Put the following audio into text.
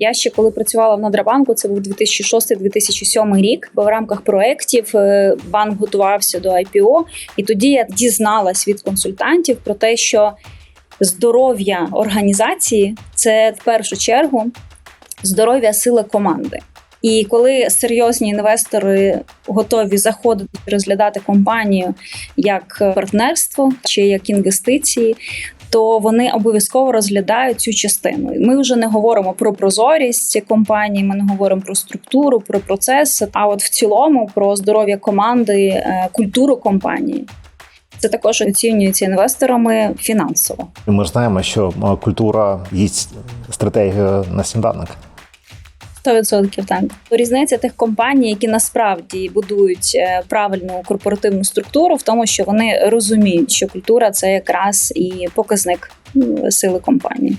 Я ще коли працювала в Надрабанку, це був 2006-2007 рік. Бо в рамках проєктів е, банк готувався до IPO, і тоді я дізналась від консультантів про те, що здоров'я організації це в першу чергу здоров'я сили команди. І коли серйозні інвестори готові заходити розглядати компанію як партнерство чи як інвестиції, то вони обов'язково розглядають цю частину. Ми вже не говоримо про прозорість компанії, ми не говоримо про структуру, про процес, а от в цілому про здоров'я команди, е, культуру компанії. Це також оцінюється інвесторами фінансово. Ми ж знаємо, що е, культура їсть стратегію на сніданок. 100% так. Різниця тих компаній, які насправді будують е, правильну корпоративну структуру, в тому, що вони розуміють, що культура це якраз і показник сили компанії.